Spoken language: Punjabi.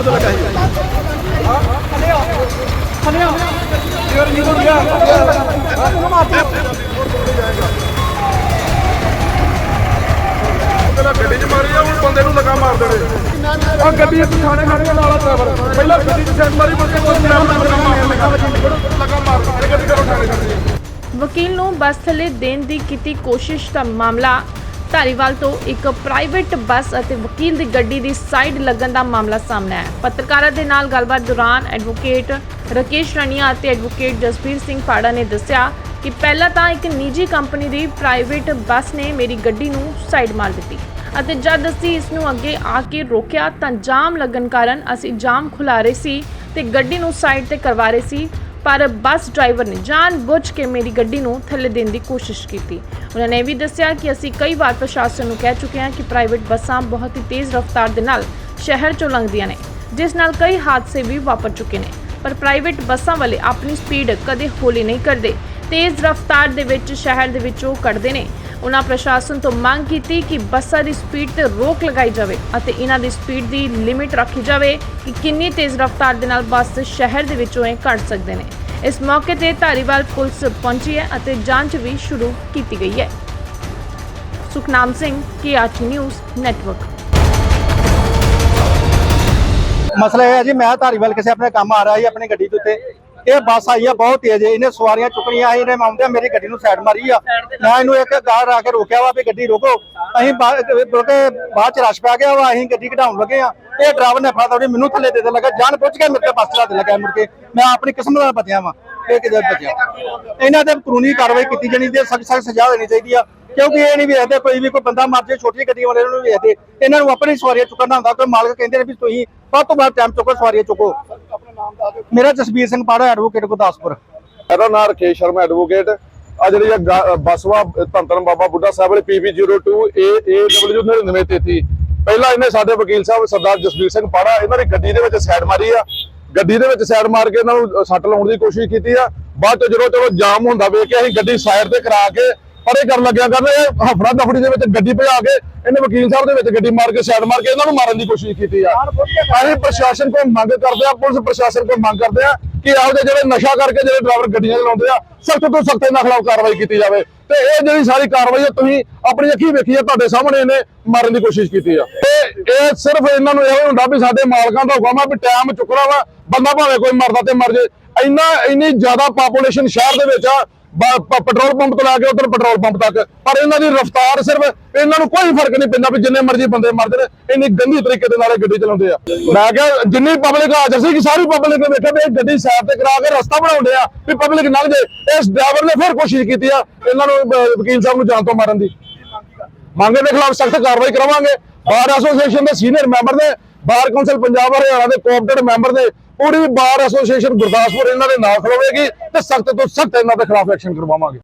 ਸਾਈਡ ਤੇ ਲੱਗਾ ਸੀ ਪਹਿਲਾਂ ਗੱਡੀ 'ਚ ਮਾਰੀ ਆ ਹੁਣ ਬੰਦੇ ਨੂੰ ਲਗਾ ਮਾਰ ਦੇਣੇ। ਆ ਗੱਡੀ ਇੱਥੇ ਥਾਣੇ ਖੜੇ ਨਾਲ ਡਰਾਈਵਰ ਪਹਿਲਾਂ ਗੱਡੀ 'ਚ ਸੈਂਟ ਮਾਰੀ ਮੁੜ ਕੇ ਕੋਈ ਨਾਮ ਨਾ ਲਗਾ ਮਾਰ ਲਗਾ ਮਾਰ ਇਹ ਗੱਡੀ ਕਰੋ ਥਾਣੇ। ਖੜੀ ਵਕੀਲ ਨੂੰ ਬੱਸ ਥੱਲੇ ਦੇਣ ਦੀ ਕੀਤੀ ਕੋਸ਼ਿਸ਼ ਦਾ ਮਾਮਲਾ ਧਾਰੀਵਾਲ ਤੋਂ ਇੱਕ ਪ੍ਰਾਈਵੇਟ ਬੱਸ ਅਤੇ ਵਕੀਲ ਦੀ ਗੱਡੀ ਦੀ ਸਾਈਡ ਲੱਗਣ ਦਾ ਮਾਮਲਾ ਸਾਹਮਣੇ ਆਇਆ। ਪੱਤਰਕਾਰਾਂ ਦੇ ਨਾਲ ਗੱਲਬਾਤ ਦੌਰਾਨ ਐਡਵੋਕੇਟ ਰਕੇਸ਼ ਰਣੀਆ ਅਤੇ ਐਡਵੋਕੇਟ ਜਸਬੀਰ ਸਿੰਘ ਪਾੜਾ ਨੇ ਦੱਸਿਆ ਕਿ ਪਹਿਲਾਂ ਤਾਂ ਇੱਕ ਨਿੱਜੀ ਕੰਪਨੀ ਦੀ ਪ੍ਰਾਈਵੇਟ ਬੱਸ ਨੇ ਮੇਰੀ ਗੱਡੀ ਨੂੰ ਸਾਈਡ ਮਾਰ ਦਿੱਤੀ ਅਤੇ ਜਦ ਅਸੀਂ ਇਸ ਨੂੰ ਅੱਗੇ ਆ ਕੇ ਰੋਕਿਆ ਤਾਂ ਜਾਮ ਲੱਗਣ ਕਾਰਨ ਅਸੀਂ ਜਾਮ ਖੁਲਾ ਰਹੇ ਸੀ ਤੇ ਗੱਡੀ ਨੂੰ ਸਾਈਡ ਤੇ ਕਰਵਾ ਰਹੇ ਸੀ। ਪਰ ਬੱਸ ਡਰਾਈਵਰ ਨੇ ਜਾਣ ਬੁੱਝ ਕੇ ਮੇਰੀ ਗੱਡੀ ਨੂੰ ਥੱਲੇ ਦੇਣ ਦੀ ਕੋਸ਼ਿਸ਼ ਕੀਤੀ। ਉਹਨਾਂ ਨੇ ਇਹ ਵੀ ਦੱਸਿਆ ਕਿ ਅਸੀਂ ਕਈ ਵਾਰ ਪ੍ਰਸ਼ਾਸਨ ਨੂੰ ਕਹਿ ਚੁੱਕੇ ਹਾਂ ਕਿ ਪ੍ਰਾਈਵੇਟ ਬੱਸਾਂ ਬਹੁਤ ਹੀ ਤੇਜ਼ ਰਫ਼ਤਾਰ ਦੇ ਨਾਲ ਸ਼ਹਿਰ ਚੋਂ ਲੰਘਦੀਆਂ ਨੇ, ਜਿਸ ਨਾਲ ਕਈ ਹਾਦਸੇ ਵੀ ਵਾਪਰ ਚੁੱਕੇ ਨੇ। ਪਰ ਪ੍ਰਾਈਵੇਟ ਬੱਸਾਂ ਵਾਲੇ ਆਪਣੀ ਸਪੀਡ ਕਦੇ ਹੌਲੀ ਨਹੀਂ ਕਰਦੇ। ਤੇਜ਼ ਰਫ਼ਤਾਰ ਦੇ ਵਿੱਚ ਸ਼ਹਿਰ ਦੇ ਵਿੱਚੋਂ ਕੱਢਦੇ ਨੇ। ਉਹਨਾਂ ਪ੍ਰਸ਼ਾਸਨ ਤੋਂ ਮੰਗ ਕੀਤੀ ਕਿ ਬੱਸਾਂ ਦੀ ਸਪੀਡ ਤੇ ਰੋਕ ਲਗਾਈ ਜਾਵੇ ਅਤੇ ਇਹਨਾਂ ਦੀ ਸਪੀਡ ਦੀ ਲਿਮਿਟ ਰੱਖੀ ਜਾਵੇ ਕਿ ਕਿੰਨੀ ਤੇਜ਼ ਰਫ਼ਤਾਰ ਦੇ ਨਾਲ ਬੱਸ ਸ਼ਹਿਰ ਦੇ ਵਿੱਚੋਂ ਇਹ ਕੱਢ ਸਕਦੇ ਨੇ। ਇਸ ਮੌਕੇ ਤੇ ਧਾਰੀਵਾਲ ਪੁਲਿਸ ਪਹੁੰਚੀ ਹੈ ਅਤੇ ਜਾਂਚ ਵੀ ਸ਼ੁਰੂ ਕੀਤੀ ਗਈ ਹੈ। Sukhnam Singh, KRT news, network. ਮਸਲਾ ਇਹ ਹੈ ਜੀ, ਮੈਂ ਧਾਰੀਵਾਲ ਕਿਸੇ ਆਪਣੇ ਕੰਮ ਆ ਰਿਹਾ ਸੀ ਆਪਣੀ ਗੱਡੀ ਦੇ ਉੱਤੇ। ਇਹ ਬੱਸ ਆਈ ਆ, ਬਹੁਤ ਤੇਜ਼ ਇਹਨੇ ਸਵਾਰੀਆਂ ਚੁੱਕਣੀਆਂ ਇਹਨੇ ਮਾਮਦੇ ਮੇਰੀ ਗੱਡੀ ਨੂੰ ਸਾਈਡ ਮਾਰੀ ਆ। ਮੈਂ ਇਹਨੂੰ ਇੱਕ ਗਾਰ ਆ ਕੇ ਰੋਕਿਆ ਵਾ ਵੀ ਗੱਡੀ ਰੋਕੋ। ਅਸੀਂ ਬਲਕਿ ਬਾਅਦ ਚ ਰਸ਼ ਪੈ ਗਿਆ ਵਾ, ਅਸੀਂ ਗੱਡੀ ਘਟਾਉਣ ਲੱਗੇ ਆ। ਇਹ ਡਰਾਈਵਰ ਨੇ ਫਾਦਾ ਮੈਨੂੰ ਥੱਲੇ ਦੇ ਦੇ ਲੱਗਾ ਜਾਨ ਪੁੱਛ ਕੇ ਮੇਰੇ ਤੇ ਬੱਸ ਚਲਾ ਦੇ ਲੱਗਾ ਮੁੜ ਕੇ। ਮੈਂ ਆਪਣੀ ਕਿਸਮਤ ਨਾਲ ਬਚਿਆ ਵਾ। ਇਹ ਕਿਤੇ ਬਚਿਆ। ਇਹਨਾਂ ਤੇ ਕਾਨੂੰਨੀ ਕਾਰਵਾਈ ਕੀਤੀ ਜਾਣੀ ਤੇ ਸਖਤ ਸਖਤ ਸਜ਼ਾ ਦੇਣੀ ਚਾਹੀਦੀ ਆ। ਕਿਉਂਕਿ ਇਹ ਨਹੀਂ ਵੇਖਦੇ ਕੋਈ ਵੀ, ਕੋਈ ਬੰਦਾ ਮਰ ਜੇ ਛੋਟੀ ਗੱਡੀ ਵਾਲੇ ਨੂੰ ਵੇਖਦੇ। ਇਹਨਾਂ ਨੂੰ ਆਪਣੀ ਸਵਾਰੀਆਂ ਚੁੱਕਣਾ ਹੁੰਦਾ, ਕੋਈ ਮਾਲਕ ਕਹਿੰਦੇ ਨੇ ਵੀ ਤੁਸੀਂ ਵੱਧ ਤੋਂ ਵੱਧ ਟਾਈਮ ਚੁੱਕੋ, ਸਵਾਰੀਆਂ ਚੁੱਕੋ। ਮੇਰਾ ਜਸਬੀਰ ਸਿੰਘ ਪਾੜਾ ਐਡਵੋਕੇਟ ਗੁਰਦਾਸਪੁਰ। ਮੇਰਾ ਨਾਮ ਰਕੇਸ਼ ਸ਼ਰਮਾ ਐਡਵੋਕੇਟ ਆ ਜਿਹੜੀ ਇਹ ਧੰਤਨ ਬਾਬਾ ਬੁੱਢਾ ਸਾਹਿਬ ਵਾਲੀ PB02 AAW 9933 ਪਹਿਲਾਂ ਇਹਨੇ ਸਾਡੇ ਵਕੀਲ ਸਾਹਿਬ ਸਰਦਾਰ ਜਸਬੀਰ ਸਿੰਘ ਪਾੜਾ, ਇਹਨਾਂ ਦੀ ਗੱਡੀ ਦੇ ਵਿੱਚ ਸਾਈਡ ਮਾਰੀ ਆ। ਗੱਡੀ ਦੇ ਵਿੱਚ ਸਾਈਡ ਮਾਰ ਕੇ ਇਹਨਾਂ ਨੂੰ ਸੱਟ ਲਾਉਣ ਦੀ ਕੋਸ਼ਿਸ਼ ਕੀਤੀ ਆ। ਬਾਅਦ ਚ ਜਦੋਂ ਚਲੋ ਜਾਮ ਹੁੰਦਾ, ਵੇਖ ਕੇ ਅਸੀਂ ਗੱਡੀ ਸਾਈਡ ਤੇ ਕਰਾ ਕੇ ਪਰੇ ਕਰਨ ਲੱਗਿਆ ਕਰਦੇ ਹਫੜਾ ਦਫੜੀ ਦੇ ਵਿੱਚ ਗੱਡੀ ਭਜਾ ਕੇ ਇਹਨੇ ਵਕੀਲ ਸਾਹਿਬ ਦੇ ਵਿੱਚ ਗੱਡੀ ਮਾਰ ਕੇ ਸਾਈਡ ਮਾਰ ਕੇ ਇਹਨਾਂ ਨੂੰ ਮਾਰਨ ਦੀ ਕੋਸ਼ਿਸ਼ ਕੀਤੀ ਆ। ਅਸੀਂ ਪ੍ਰਸ਼ਾਸਨ ਕੋਲ ਮੰਗ ਕਰਦੇ ਆ ਪੁਲਿਸ ਪ੍ਰਸ਼ਾਸਨ ਕੋਲ ਮੰਗ ਕਰਦੇ ਆ ਕਿ ਜਿਹੇ ਜਿਹੜੇ ਨਸ਼ਾ ਕਰਕੇ ਜਿਹੜੇ ਡਰਾਈਵਰ ਗੱਡੀਆਂ ਚਲਾਉਂਦੇ ਆ ਸਖਤ ਤੋਂ ਸਖਤ ਇਹਨਾਂ ਖਿਲਾਫ ਕਾਰਵਾਈ ਕੀਤੀ ਜਾਵੇ। ਤੇ ਇਹ ਜਿਹੜੀ ਸਾਰੀ ਕਾਰਵਾਈ ਆ ਤੁਸੀਂ ਆਪਣੀ ਅੱਖੀਂ ਵੇਖੀ ਆ ਤੁਹਾਡੇ ਸਾਹਮਣੇ ਇਹਨੇ ਮਾਰਨ ਦੀ ਕੋਸ਼ਿਸ਼ ਕੀਤੀ ਆ। ਤੇ ਇਹ ਸਿਰਫ ਇਹਨਾਂ ਨੂੰ ਇਹੋ ਹੁੰਦਾ ਵੀ ਸਾਡੇ ਮਾਲਕਾਂ ਦਾ ਹੁਕਮ ਆ ਵੀ ਟਾਈਮ ਚੁੱਕਣਾ ਵਾ ਬੰਦਾ ਭਾਵੇਂ ਕੋਈ ਮਰਦਾ ਤੇ ਮਰ ਜੇ। ਇੰਨਾ ਇੰਨੀ ਜ਼ਿਆਦਾ ਪਾਪੂਲੇਸ਼ਨ ਸ਼ਹਿਰ ਦੇ ਵਿੱਚ ਆ ਪੈਟਰੋਲ ਪੰਪ ਤੋਂ ਲੈ ਕੇ ਉਧਰ ਪੈਟਰੋਲ ਪੰਪ ਤੱਕ। ਪਰ ਇਹਨਾਂ ਦੀ ਰਫ਼ਤਾਰ ਸਿਰਫ ਇਹਨਾਂ ਨੂੰ ਕੋਈ ਫ਼ਰਕ ਨਹੀਂ ਪੈਂਦਾ ਵੀ ਜਿੰਨੇ ਮਰਜ਼ੀ ਬੰਦੇ ਮਰਦੇ ਨੇ ਇੰਨੀ ਗੰਦੀ ਤਰੀਕੇ ਦੇ ਨਾਲ ਇਹ ਗੱਡੀ ਚਲਾਉਂਦੇ ਆ। ਮੈਂ ਕਿਹਾ ਜਿੰਨੀ ਪਬਲਿਕ ਹਾਜ਼ਰ ਸੀ ਕਿ ਸਾਰੀ ਪਬਲਿਕ ਨੇ ਵੇਖਿਆ ਵੀ ਇਹ ਗੱਡੀ ਸਾਈਡ ਤੇ ਕਰਾ ਕੇ ਰਸਤਾ ਬਣਾਉਂਦੇ ਆ, ਵੀ ਪਬਲਿਕ ਲੰਘ ਜੇ। ਇਸ ਡਰਾਈਵਰ ਨੇ ਫਿਰ ਕੋਸ਼ਿਸ਼ ਕੀਤੀ ਆ ਇਹਨਾਂ ਨੂੰ ਵਕੀਲ ਸਾਹਿਬ ਨੂੰ ਜਾਨ ਤੋਂ ਮਾਰਨ ਦੀ। ਮੰਗੇ ਦੇ ਖਿਲਾਫ ਸਖਤ ਕਾਰਵਾਈ ਕਰਾਵਾਂਗੇ। ਬਾਰ ਐਸੋਸੀਏਸ਼ਨ ਦੇ ਸੀਨੀਅਰ ਮੈਂਬਰ ਨੇ, ਬਾਰ ਕੌਂਸਲ ਪੰਜਾਬ ਹਰਿਆਣਾ ਦੇ ਕੋਆਪਰੇਟਿਵ ਮੈਂਬਰ ਨੇ ਪੂਰੀ ਬਾਰ ਐਸੋਸੀਏਸ਼ਨ ਗੁਰਦਾਸਪੁਰ ਇਹਨਾਂ ਦੇ ਨਾਲ ਖਲੋਵੇਗੀ ਤੇ ਸਖਤ ਤੋਂ ਸਖਤ ਇਹਨਾਂ ਦੇ ਖਿਲਾਫ ਐਕਸ਼ਨ ਕਰਵਾਵਾਂਗੇ।